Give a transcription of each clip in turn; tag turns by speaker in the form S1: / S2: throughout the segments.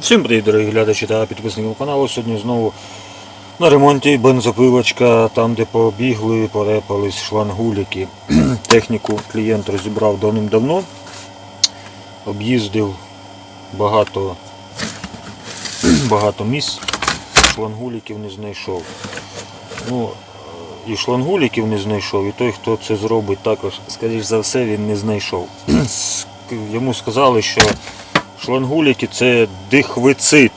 S1: Всім привіт, дорогі глядачі та підписники каналу. Сьогодні знову на ремонті бензопилочка, там де побігли, порепались шлангуліки. Техніку клієнт розібрав давним-давно. Об'їздив багато, багато місць, шлангуліків не знайшов. Ну, і шлангуліків не знайшов, і той, хто це зробить, також, скоріш за все, він не знайшов. Йому сказали, що шлангуліки це дихвицит.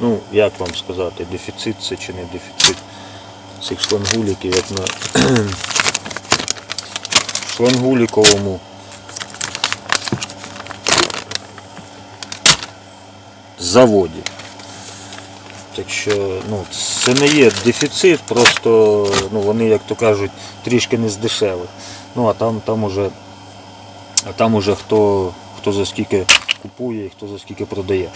S1: Ну, як вам сказати, дефіцит це чи не дефіцит цих шлангуліків, як на шлангуліковому заводі. Так що ну, це не є дефіцит, просто ну, вони, як то кажуть, трішки не здешеві. Ну а там, там уже, а там уже хто, хто за скільки купує і хто за скільки продає.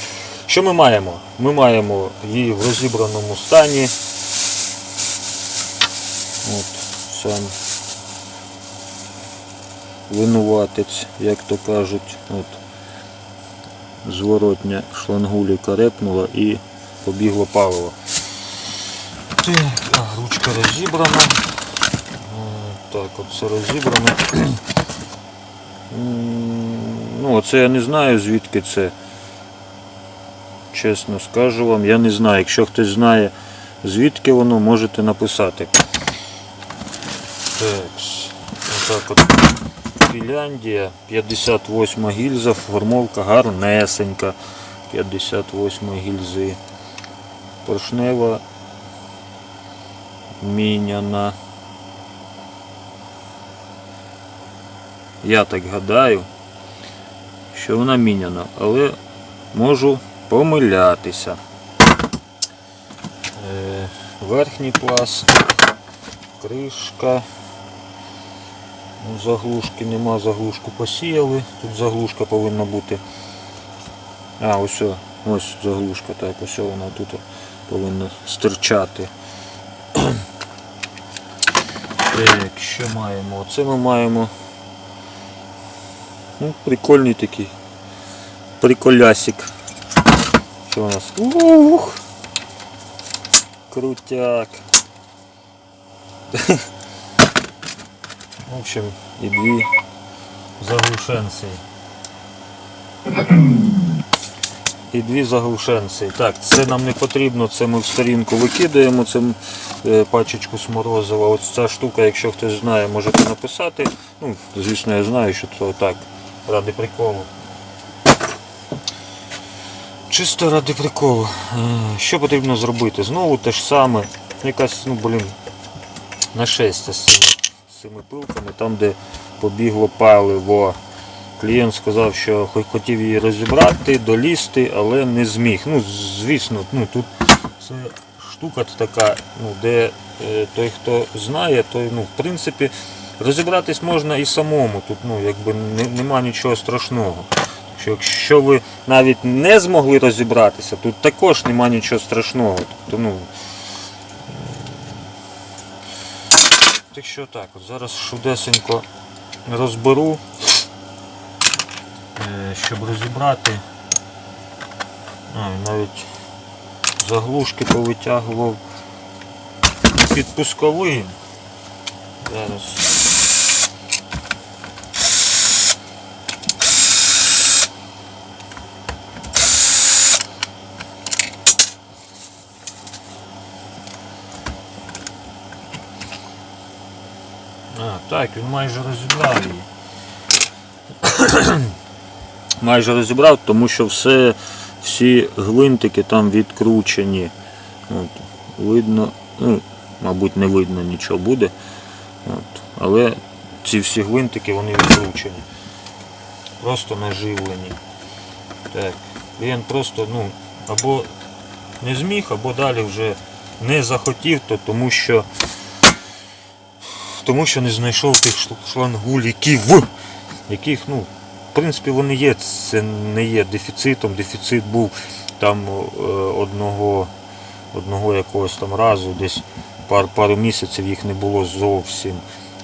S1: Що ми маємо? Ми маємо її в розібраному стані. От, сам винуватець, як то кажуть. От, зворотня шлангуліка репнула і побігло паливо. Так, ручка розібрана. Так, от все розібрано. Ну, оце я не знаю звідки це. Чесно скажу вам, я не знаю. Якщо хтось знає звідки воно, можете написати. Так, отак от Фінляндія, 58 гільза, формовка гарнесенька. 58 гільзи. Поршнева міняна. Я так гадаю, що вона міняна, але можу помилятися. Е, верхній пластик, кришка. Ну, Заглушки нема, заглушку посіяли. Тут заглушка повинна бути. А, ось, ось заглушка, так, ось вона тут повинна стирчати. Так, що маємо? Оце ми маємо. Ну, прикольний такий. Приколясик. Що у нас? Ух! Крутяк. В общем, і дві заглушенці. І дві заглушенці. Так, це нам не потрібно, це ми в сторінку викидаємо, це е, пачечку сморозива. Ось ця штука, якщо хтось знає, можете написати. Ну, звісно, я знаю, що це так, ради приколу. Чисто ради приколу. Е, Що потрібно зробити? Знову те ж саме, якась, ну блін, нашестя з цими, з цими пилками, там де побігло паливо. Клієнт сказав, що хотів її розібрати, долізти, але не зміг. Ну, звісно, ну тут це штука така, ну, де е, той, хто знає, той, ну, в принципі, розібратись можна і самому. Тут ну, якби нема нічого страшного. Якщо ви навіть не змогли розібратися, тут також нема нічого страшного. Тобто, ну, так що так, от зараз швидесенько розберу, е, щоб розібрати. А, навіть заглушки повитягував під пусковий. Зараз. А, так, він майже розібрав її. майже розібрав, тому що все, всі гвинтики там відкручені. От, видно, ну, мабуть, не видно нічого буде. От, але ці всі гвинтики вони відкручені. Просто наживлені. Так, клієнт просто ну, або не зміг, або далі вже не захотів, то тому що тому що не знайшов тих шлангуліків, яких, ну, в принципі, вони є, це не є дефіцитом. Дефіцит був там е, одного, одного якогось там разу, десь пар, пару місяців їх не було зовсім.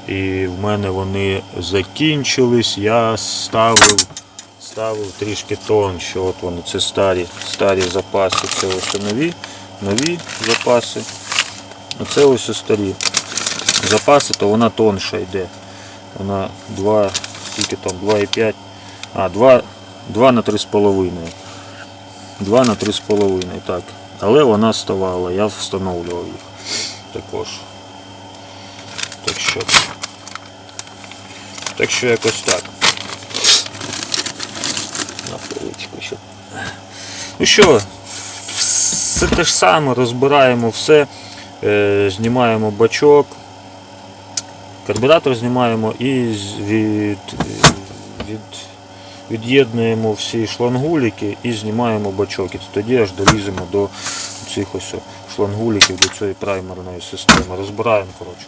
S1: І в мене вони закінчились, я ставив, ставив трішки тонше. От вони, це старі, старі запаси. Це ось нові, нові запаси. Оце ось старі запаси, то вона тонша йде. Вона 2, скільки там, 2,5, а, 2, 2 на 3,5. 2 на 3,5, так. Але вона ставала, я встановлював їх також. Так що, так що якось так. На поличку ще. Ну що, все те ж саме, розбираємо все, е, знімаємо бачок, карбюратор знімаємо і від, від, від'єднуємо всі шлангуліки і знімаємо бачок. І тоді аж доліземо до цих ось шлангуліків, до цієї праймерної системи. Розбираємо, коротше.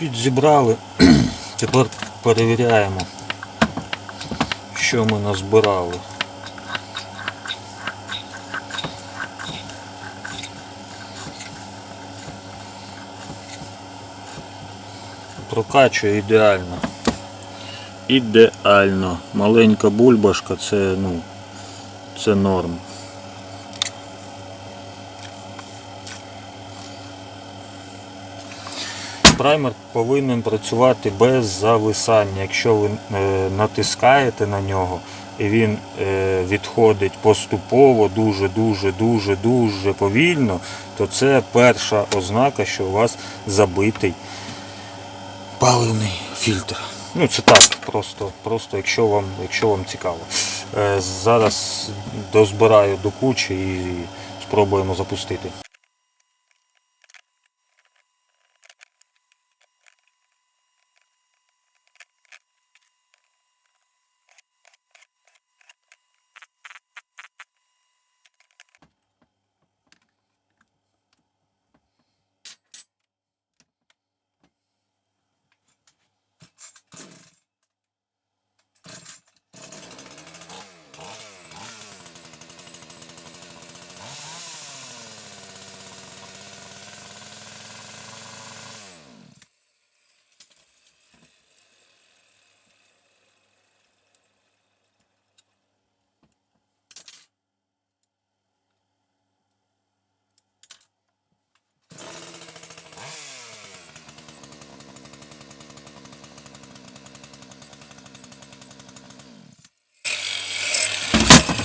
S1: Підзібрали. Тепер перевіряємо, що ми назбирали. Прокачує ідеально. Ідеально. Маленька бульбашка це, ну, це норм. Праймер повинен працювати без зависання. Якщо ви е, натискаєте на нього і він е, відходить поступово, дуже, дуже, дуже, дуже повільно, то це перша ознака, що у вас забитий паливний фільтр. Ну це так, просто, просто якщо вам, якщо вам цікаво. Е, Зараз дозбираю до кучі і спробуємо запустити.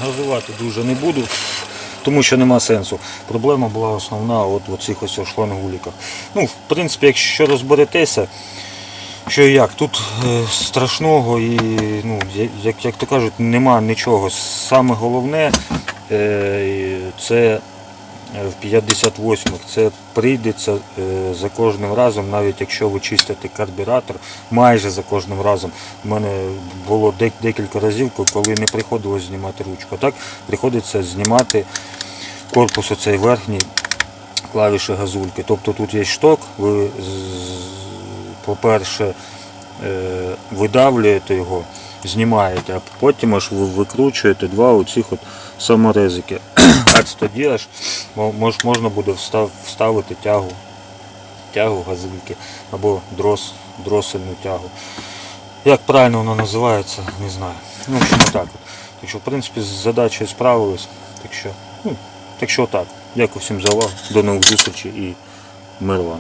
S1: Газувати дуже не буду, тому що нема сенсу. Проблема була основна от в цих ось шлангуліках. Ну, в принципі, якщо розберетеся, що як, тут е, страшного і, ну, як, як то кажуть, нема нічого. Саме головне е, це в 58-х. це прийдеться е, за кожним разом, навіть якщо ви чистите карбюратор, майже за кожним разом. У мене було декілька разів, коли не приходилось знімати ручку. Так приходиться знімати корпус оцей верхній клавіші газульки. Тобто тут є шток, ви по-перше е, видавлюєте його, знімаєте, а потім аж ви викручуєте два оцих от саморезики. Аж тоді аж мо- мож- можна буде встав- вставити тягу, тягу газульки або дрос, дросельну тягу. Як правильно воно називається, не знаю. Ну, так. Так що, в принципі, з задачею справились. Так що, ну, так що так. Дякую всім за увагу. До нових зустрічей і мир вам.